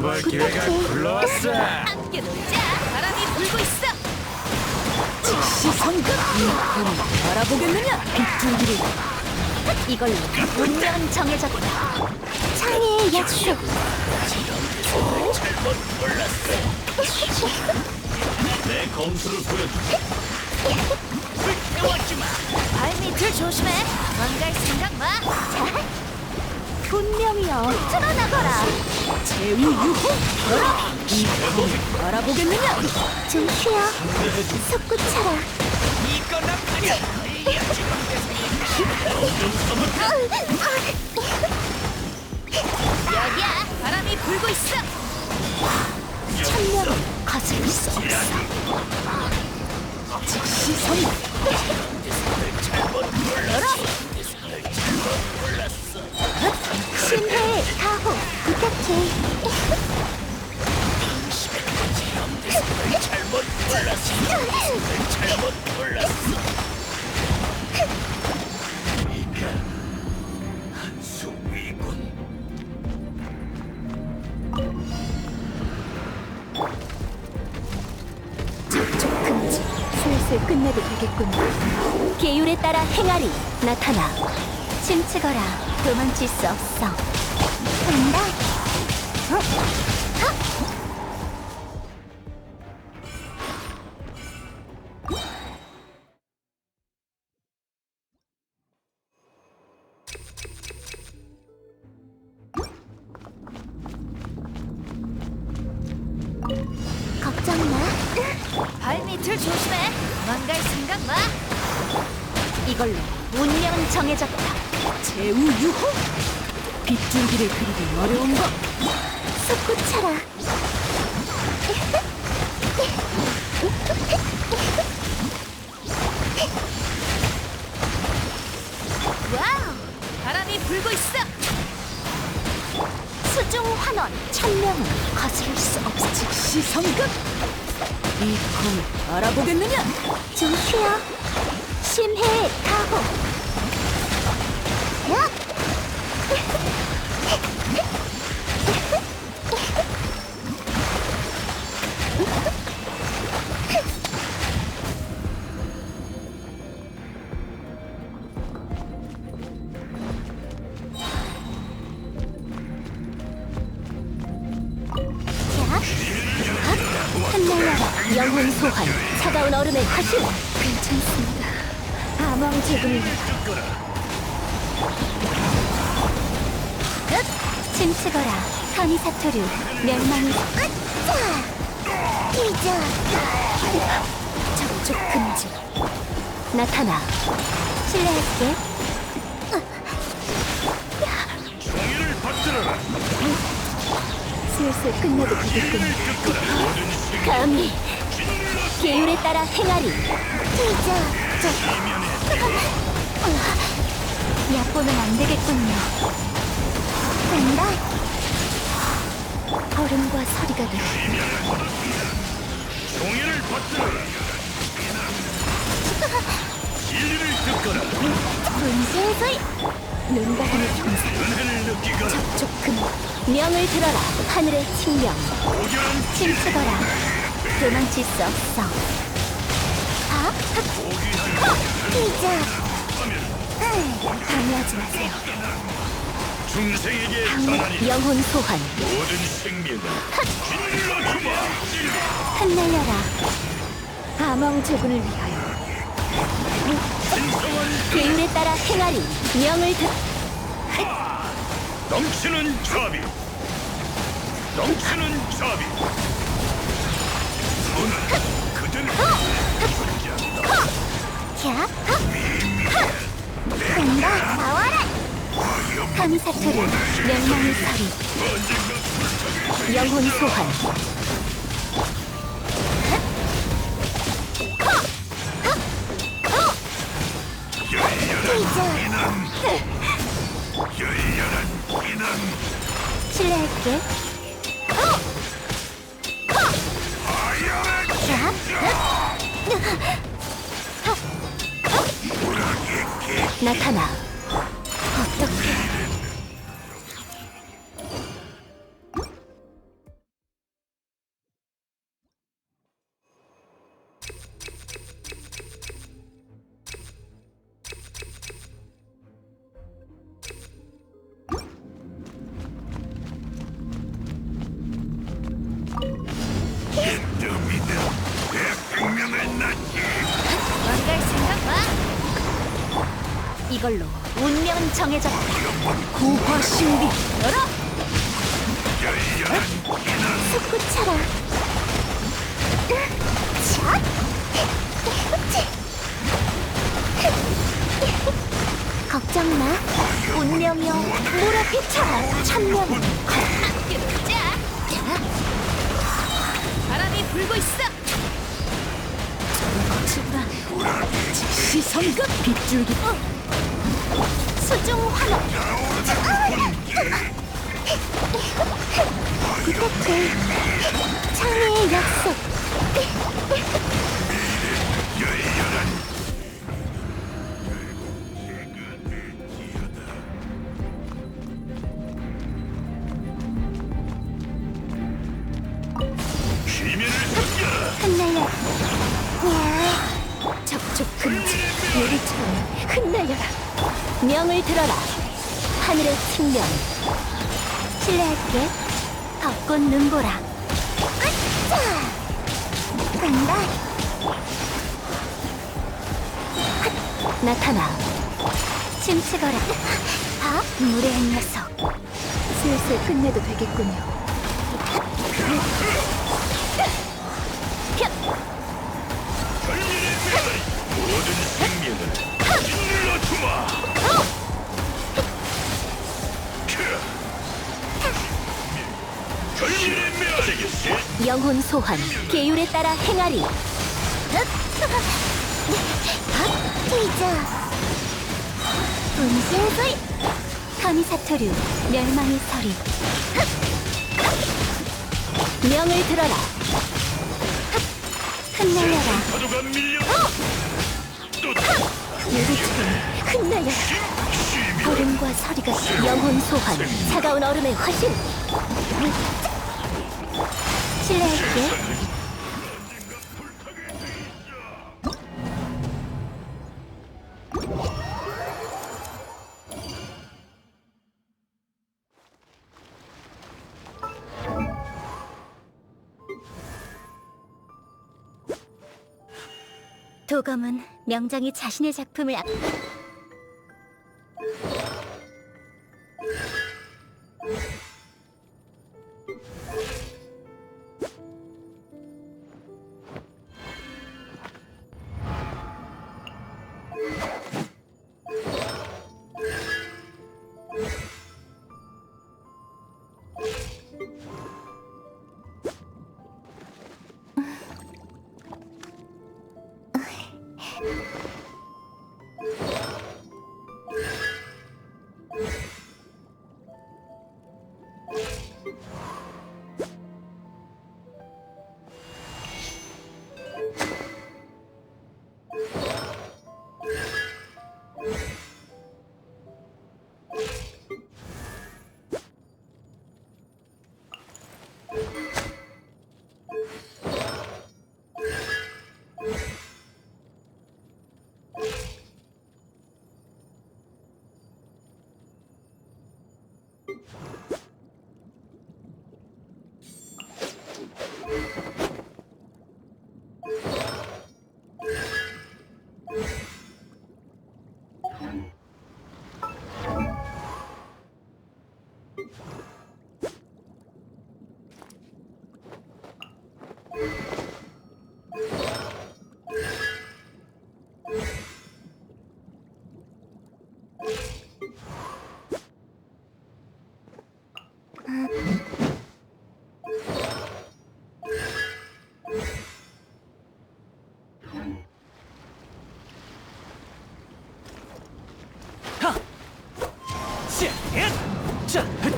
볼 기회가 굴러왔어. 함께 놀자. 바람이 불고 있어. 즉시 성급 이꿈 알아보겠느냐 빗줄기를 이걸로 운명은 정해졌다. 창의의 약속 내 검수를 보여주지. 발밑을 조심해. 망갈 생각 마. 자, 분명히요 드러나거라. 제우 유호 열어 알아보겠느냐 좀 쉬어. 속구쳐라. 여기야. 바람이 불고 있어. 천명은 거슬릴 수 없어. 즉시 성급 신뢰의 가호 부탁해. 수위군. 저쪽 금지. 슬슬 끝내도 되겠군요. 계율에 따라 행하리. 나타나. 침치거라. 도망칠 수 없어. 간다. 걱정 마. 발밑을 조심해. 망갈 생각 마. 이걸로 운명은 정해졌다. 제우 유호 빗줄기를 그리기 어려운 법 솟구쳐라. 와우! 바람이 불고 있어. 수중 환원 천명은 거스를 수 없어. 즉시 성급 이꿈 알아보겠느냐 좀 쉬어. 심해 가호. 영혼 소환. 차가운 얼음의 화신. 괜찮습니다. 제군을 위하 침치거라. 카미사토류 멸망이 아차! 기자 접촉 금지. 나타나. 실례할게. 종이를 받들어라. 슬슬 끝내도 되겠군. 감히. 계율에 따라 행하리. 기자 얕보는 안 되겠군요 된다. 얼음과 서리가 돼 종이를 받들어라. 진리를 듣거라. 분쇄소이 눈바람의 형상. 은혜를 느끼거라. 족금 명을 들어라. 하늘의 칭령. 오결한 침치거라. 도망칠 수 없어. 아? 기자 방해하지 마세요 중생에게 전하니 영혼 소환. 모든 생명은 진리로 주마. 흩날려라. 아멍 제군을 위하여. 신성한 계율에 따라 행하리. 명을 들 넘치는 자비. 넘치는 자비. 눈은 그대를 존재한다. 캬! 온다 나와라 카미사토류 명망의 서리 영혼 소환. 실례할게 캬! 나타나 이걸로 운명 정해져라. 고화 신비 열어 솟구쳐라. 샷! 걱정 마. 운명이여 몰아비쳐라. 천년. 바람이 불고 있어 거칠구나 즉시 성급 빗줄기 수중 환호. 이것들 창의의 약속. 기면을 숨겨라 흩날려. 야, 접촉 금지. 유리처럼 흩날려라. 명을 들어라. 하늘의 측면. 실례할게. 벚꽃 눈보라. 아차! 간다. 핫! 나타나. 춤추거라. 봐, 무례한 녀석. 슬슬 끝내도 되겠군요. 결민의 메아리 모든 생명을 짓눌러 주마 영혼 소환, 계율에 따라 행하리. 뛰자. 분신술. 카미사토류, 멸망의 서리. 명을 들어라. 흩날려라. 파도가 밀려 또 유리처럼 흩날려라. 얼음과 서리가 영혼 소환, 차가운 얼음의 화신. 실례할게. 도검은 명장이 자신의 작품을 앞... 剑连绽开